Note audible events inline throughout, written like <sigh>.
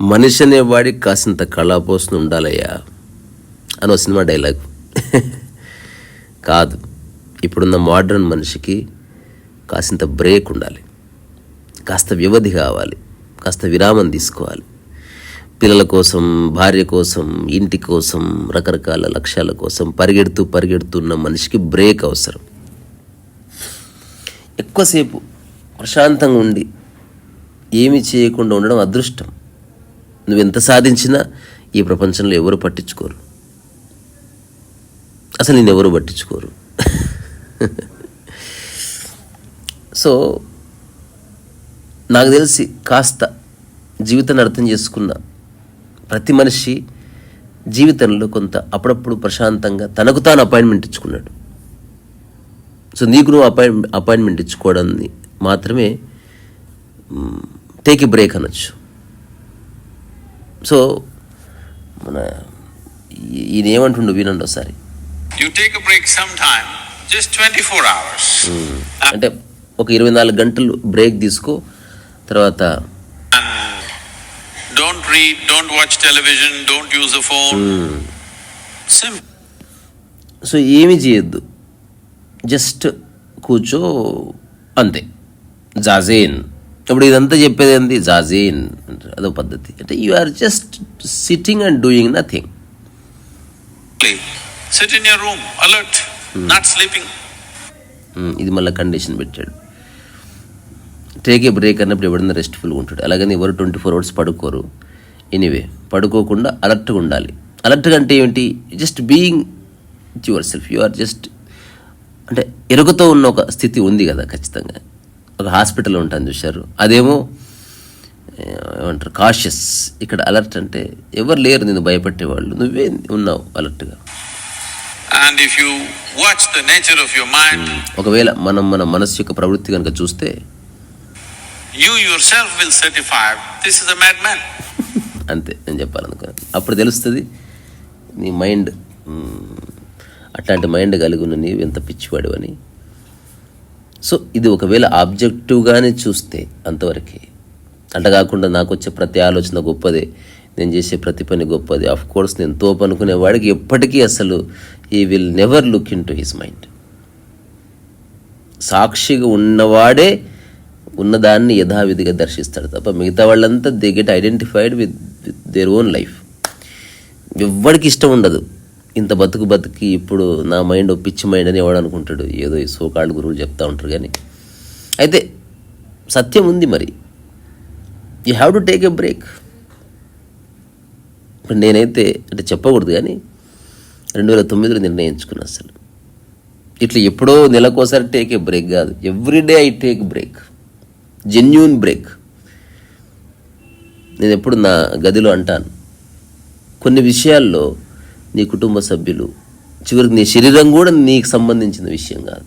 మనిషి అనేవాడికి కాసింత కళాపోసన ఉండాలయ్యా అని ఒక సినిమా డైలాగ్. కాదు ఇప్పుడున్న మోడర్న్ మనిషికి కాసింత బ్రేక్ ఉండాలి. కాస్త వ్యవధి కావాలి కాస్త విరామం తీసుకోవాలి. పిల్లల కోసం భార్య కోసం ఇంటి కోసం రకరకాల లక్ష్యాల కోసం పరిగెడుతూ పరిగెడుతున్న మనిషికి బ్రేక్ అవసరం. ఎక్కువసేపు ప్రశాంతంగా ఉండి ఏమి చేయకుండా ఉండడం అదృష్టం. నువ్వు ఎంత సాధించినా ఈ ప్రపంచంలో ఎవరు పట్టించుకోరు. అసలు నేను ఎవరు పట్టించుకోరు. సో నాకు తెలిసి కాస్త జీవితాన్ని అర్థం చేసుకున్న ప్రతి మనిషి జీవితంలో కొంత అప్పుడప్పుడు ప్రశాంతంగా తనకు తాను అపాయింట్మెంట్ ఇచ్చుకున్నాడు. సో నీకు నువ్వు అపాయింట్ అపాయింట్మెంట్ ఇచ్చుకోవడాన్ని మాత్రమే టేక్ ఎ బ్రేక్ అనొచ్చు సో మన ఈయన ఏమంటుండు వినండి ఒకసారి a break sometime, just 24 hours. అంటే ఒక ఇరవై నాలుగు గంటలు బ్రేక్ తీసుకో తర్వాత read, don't watch television, don't use a phone. Simple. So ఏమీ చేయొద్దు జస్ట్ కూర్చో అంతే. జాజేన్. ఇప్పుడు ఇదంతా చెప్పేది ఏంది? జాజేన్ అంటారు. అదో పద్ధతి. అంటే you are just sitting and doing nothing room, alert, not sleeping. ఇది మళ్ళీ కండిషన్ పెట్టాడు. టేక్ ఏ బ్రేక్ అన్నప్పుడు ఎవడన్నా రెస్ట్ఫుల్గా ఉంటాడు. అలాగని ఎవరు ట్వంటీ ఫోర్ అవర్స్ పడుకోరు. ఎనీవే పడుకోకుండా అలర్ట్గా ఉండాలి. అలర్ట్గా అంటే ఏంటి just being your yourself you just just ఎరుకతో ఉన్న ఒక స్థితి ఉంది కదా ఖచ్చితంగా. ఒక హాస్పిటల్ ఉంటాను చూశారు. అదేమో ఏమంటారు కాషియస్ ఇక్కడ అలర్ట్ అంటే ఎవరు లేరు నేను భయపెట్టేవాళ్ళు. నువ్వే ఉన్నావు అలర్ట్గా And if you watch the nature of your mind, ఒకవేళ మనం మన మనస్సు యొక్క ప్రవృత్తి కనుక చూస్తే you yourself will certify this is a madman. <laughs> అంతే నేను చెప్పాలనుకున్నాను. అప్పుడు తెలుస్తుంది నీ మైండ్ అట్లాంటి మైండ్ కలిగి ఉన్న నీవు ఎంత పిచ్చివాడు అని. సో ఇది ఒకవేళ ఆబ్జెక్టివ్గానే చూస్తే అంతవరకే. అట్లా కాకుండా నాకు వచ్చే ప్రతి ఆలోచన గొప్పదే. నేను చేసే ప్రతి పని గొప్పది. ఆఫ్ కోర్స్ నేను తోపు అనుకునే వాడికి ఎప్పటికీ అసలు ఈ will never look into his mind సాక్షిగా ఉన్నవాడే ఉన్నదాన్ని యథావిధిగా దర్శిస్తాడు తప్ప మిగతా వాళ్ళంతా they get identified with with their own life ఎవ్వడికి ఇష్టం ఉండదు. ఇంత బతుకు బతికి ఇప్పుడు నా మైండ్ పిచ్చి మైండ్ అని ఎవడు అనుకుంటాడు? ఏదో ఈ సోకాళ్ళు గురువులు చెప్తా ఉంటారు కానీ అయితే సత్యం ఉంది మరి. You have to take a break ఇప్పుడు నేనైతే అంటే చెప్పకూడదు కానీ రెండు వేల తొమ్మిదిలో నిర్ణయించుకున్నా అసలు. ఇట్లా ఎప్పుడో నెలకోసారి టేక్ ఏ బ్రేక్ కాదు. Everyday I take break genuine break నేను ఎప్పుడు నా గదిలో అంటాను. కొన్ని విషయాల్లో నీ కుటుంబ సభ్యులు. చివరికి నీ శరీరం కూడా నీకు సంబంధించిన విషయం కాదు.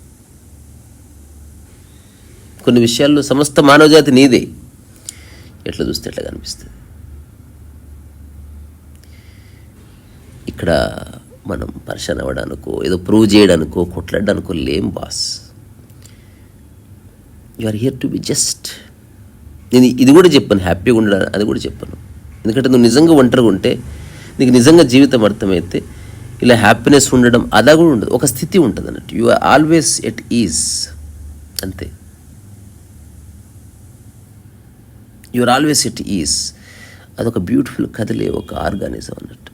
కొన్ని విషయాల్లో సమస్త మానవజాతి నీదే. ఎట్లా చూస్తే ఎట్లా కనిపిస్తుంది? ఇక్కడ మనం పరిశాన్ అవ్వడానికో ఏదో ప్రూవ్ చేయడానికో కొట్లాడడానికో లేం boss. You are here to be just. నేను ఇది కూడా చెప్పాను హ్యాపీగా ఉండడం అది కూడా చెప్పాను. ఎందుకంటే నువ్వు నిజంగా ఒంటరిగా ఉంటే నీకు నిజంగా జీవితం అర్థమైతే ఇలా హ్యాపీనెస్ ఉండడం అలా కూడా ఉండదు. ఒక స్థితి ఉంటుంది అన్నట్టు. You are always at ease అంతే. You are always at ease అదొక బ్యూటిఫుల్ కదిలే ఒక ఆర్గానిజం అన్నట్టు.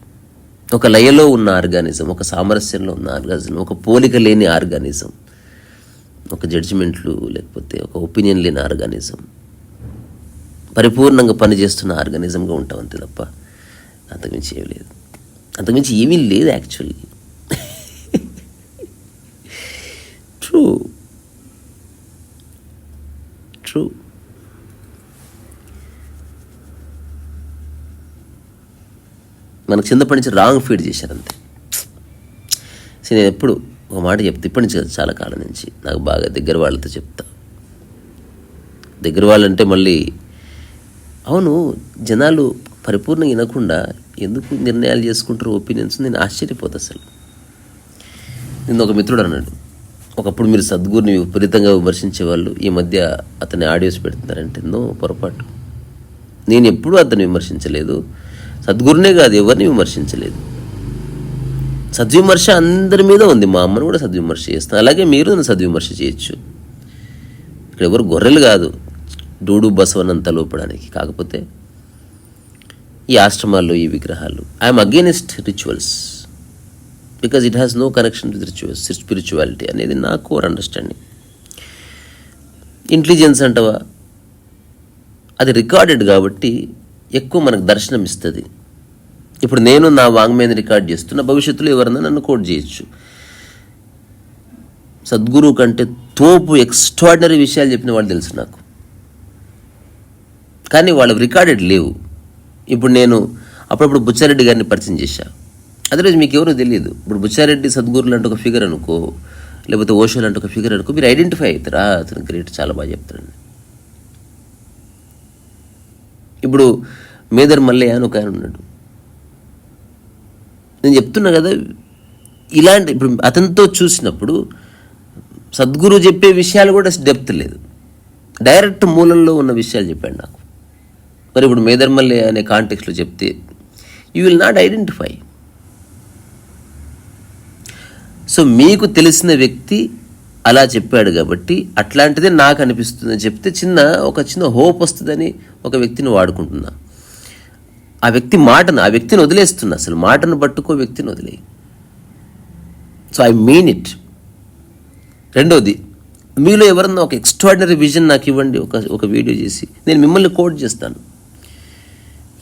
ఒక లయలో ఉన్న ఆర్గానిజం ఒక సామరస్యంలో ఉన్న ఆర్గానిజం ఒక పోలిక లేని ఆర్గానిజం ఒక జడ్జిమెంట్లు లేకపోతే ఒక ఒపీనియన్ లేని ఆర్గానిజం పరిపూర్ణంగా పనిచేస్తున్న ఆర్గానిజంగా ఉంటాం అంతే తప్ప. అంతకుమించి ఏమీ లేదు అంతకుమించి ఏమీ లేదు యాక్చువల్లీ ట్రూ ట్రూ మనకు చిన్నప్పటి నుంచి రాంగ్ ఫీడ్ చేశారు అంతే సో నేను ఎప్పుడు ఒక మాట చెప్తా ఇప్పటి నుంచి చాలా కాలం నుంచి నాకు బాగా దగ్గర వాళ్ళతో చెప్తా. దగ్గర వాళ్ళంటే మళ్ళీ అవును జనాలు పరిపూర్ణంగా వినకుండా ఎందుకు నిర్ణయాలు చేసుకుంటారు ఒపీనియన్స్ నేను ఆశ్చర్యపోతా అసలు. నిన్న ఒక మిత్రుడు అన్నాడు ఒకప్పుడు మీరు సద్గురుని విపరీతంగా విమర్శించే వాళ్ళు ఈ మధ్య అతని ఆడియోస్ పెడుతున్నారంటే ఎన్నో పొరపాటు నేను ఎప్పుడూ అతను విమర్శించలేదు సద్గురునే కాదు ఎవరిని విమర్శించలేదు. సద్విమర్శ అందరి మీద ఉంది మా అమ్మను కూడా సద్విమర్శ చేస్తాను. అలాగే మీరు నన్ను సద్విమర్శ చేయొచ్చు. ఇక్కడ ఎవరు గొర్రెలు కాదు డూడు బసవనంత లోపడానికి. కాకపోతే ఈ ఆశ్రమాల్లో ఈ విగ్రహాలు. I'm against rituals because it has no connection with rituals spirituality అనేది నా కోర్ అండర్స్టాండింగ్ ఇంటెలిజెన్స్ అంటవా? అది రికార్డెడ్ కాబట్టి ఎక్కువ మనకు దర్శనం ఇస్తుంది. ఇప్పుడు నేను నా వాంగ్మేని రికార్డ్ చేస్తున్న భవిష్యత్తులో ఎవరన్నా నన్ను కోట్ చేయొచ్చు. సద్గురు కంటే తోపు ఎక్స్ట్రాడినరీ విషయాలు చెప్పిన వాళ్ళు తెలుసు నాకు. కానీ వాళ్ళు రికార్డెడ్ లేవు. ఇప్పుడు నేను అప్పుడప్పుడు బుచ్చారెడ్డి గారిని పరిచయం చేశా. అదర్వైజ్ మీకు ఎవరో తెలియదు. ఇప్పుడు బుచ్చారెడ్డి సద్గురులు అంటే ఒక ఫిగర్ అనుకో లేకపోతే ఓషోలు అంటే ఒక ఫిగర్ అనుకో మీరు ఐడెంటిఫై అవుతారా? అతను గ్రేట్ చాలా బాగా చెప్తారండి ఇప్పుడు మేదర్ మల్లయ్య అని ఒక ఆయన ఉన్నాడు. నేను చెప్తున్నా కదా ఇలాంటి ఇప్పుడు అతనితో చూసినప్పుడు సద్గురు చెప్పే విషయాలు కూడా డెప్త్ లేదు. డైరెక్ట్ మూలంలో ఉన్న విషయాలు చెప్పాడు నాకు. మరి ఇప్పుడు మేదర్మల్లి అనే కాంటెక్స్లో చెప్తే you will not identify so మీకు తెలిసిన వ్యక్తి అలా చెప్పాడు కాబట్టి అట్లాంటిదే నాకు అనిపిస్తుంది చెప్తే చిన్న ఒక చిన్న హోప్ వస్తుందని ఒక వ్యక్తిని వాడుకుంటున్నా. ఆ వ్యక్తి మాటను ఆ వ్యక్తిని వదిలేస్తున్నా. అసలు మాటను పట్టుకో వ్యక్తిని వదిలే సో ఐ మీన్ ఇట్ రెండోది మీలో ఎవరన్నా ఒక ఎక్స్ట్రాడినరీ విజన్ నాకు ఇవ్వండి ఒక ఒక వీడియో చేసి నేను మిమ్మల్ని కోట్ చేస్తాను.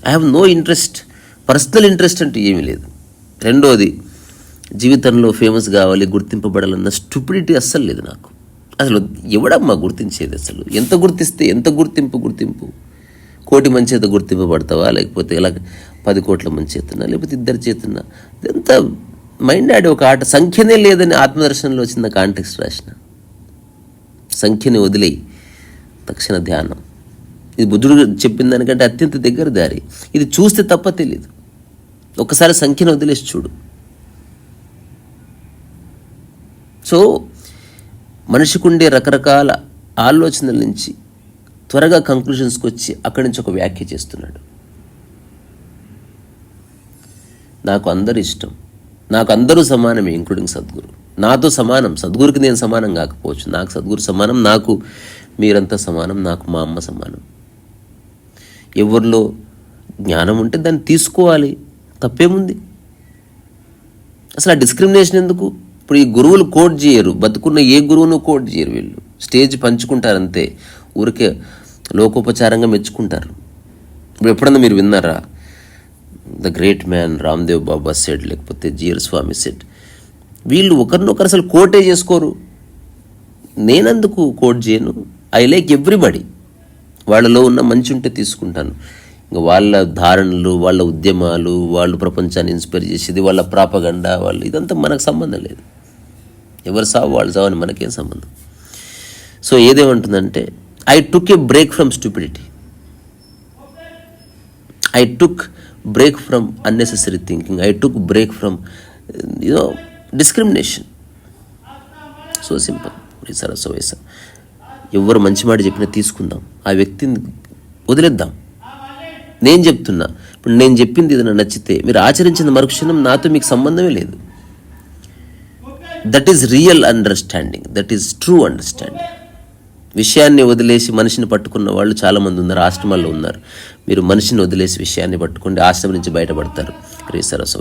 I have no interest personal interest అంటూ ఏమీ లేదు. రెండోది జీవితంలో ఫేమస్ కావాలి గుర్తింపబడాలన్న స్టూపిడిటీ అస్సలు లేదు నాకు. అసలు ఎవడమ్మా గుర్తించేది అసలు? ఎంత గుర్తిస్తే ఎంత గుర్తింపు గుర్తింపు? కోటి మంచి చేత గుర్తింపబడతావా? లేకపోతే ఇలా పది కోట్ల మంచి చేతున్నా లేకపోతే ఇద్దరు చేతున్నా ఎంత మైండ్ ఆడి ఒక ఆట. సంఖ్యనే లేదని ఆత్మదర్శనంలో వచ్చిన కాంటెక్స్ట్ రాసిన. సంఖ్యని వదిలేయి. తక్షణ ధ్యానం. ఇది బుద్ధుడు చెప్పిన దానికంటే అత్యంత దగ్గర దారి. ఇది చూస్తే తప్ప తెలియదు ఒకసారి సంఖ్యను వదిలేసి చూడు. సో మనిషికి ఉండే రకరకాల ఆలోచనల నుంచి త్వరగా కంక్లూషన్స్కి వచ్చి అక్కడి నుంచి ఒక వ్యాఖ్య చేస్తున్నాడు. నాకు అందరు ఇష్టం. నాకు అందరూ సమానమే ఇంక్లూడింగ్ సద్గురు. నాతో సమానం. సద్గురుకి నేను సమానం కాకపోవచ్చు. నాకు సద్గురు సమానం నాకు మీరంతా సమానం నాకు మా అమ్మ సమానం. ఎవరిలో జ్ఞానం ఉంటే దాన్ని తీసుకోవాలి. తప్పేముంది? అసలు ఆ డిస్క్రిమినేషన్ ఎందుకు? ఇప్పుడు ఈ గురువులు కోట్ చేయరు. బతుకున్న ఏ గురువును కోట్ చేయరు వీళ్ళు. స్టేజ్ పంచుకుంటారు అంతే ఊరికే లోకోపచారంగా మెచ్చుకుంటారు. ఇప్పుడు ఎప్పుడన్నా మీరు విన్నారా? The great man Ramdev Baba said లేకపోతే జిఆర్ స్వామి సెడ్. వీళ్ళు ఒకరినొకరు అసలు కోటే చేసుకోరు. నేనందుకు కోట్ చేయను? I like everybody. వాళ్ళలో ఉన్న మంచి ఉంటే తీసుకుంటాను. ఇంకా వాళ్ళ ధారణలు వాళ్ళ ఉద్యమాలు వాళ్ళు ప్రపంచాన్ని ఇన్స్పైర్ చేసేది వాళ్ళ ప్రాపగండా వాళ్ళు ఇదంతా మనకు సంబంధం లేదు. ఎవరు సావు వాళ్ళు సావు అని మనకేం సంబంధం? So ఏదేమంటుందంటే I took a break from stupidity I took break from unnecessary thinking I took break from you know discrimination so simple సర సో వేసా ఎవరు మంచి మాట చెప్పినా తీసుకుందాం. ఆ వ్యక్తిని వదిలేద్దాం. నేను చెప్తున్నా. ఇప్పుడు నేను చెప్పింది ఏదైనా నచ్చితే మీరు ఆచరించిన మరుక్షణం నాతో మీకు సంబంధమే లేదు. That is real understanding that is true understanding విషయాన్ని వదిలేసి మనిషిని పట్టుకున్న వాళ్ళు చాలామంది ఉన్నారు ఆశ్రమాల్లో ఉన్నారు. మీరు మనిషిని వదిలేసి విషయాన్ని పట్టుకుంటే ఆశ్రమం నుంచి బయటపడతారు. క్రీసరస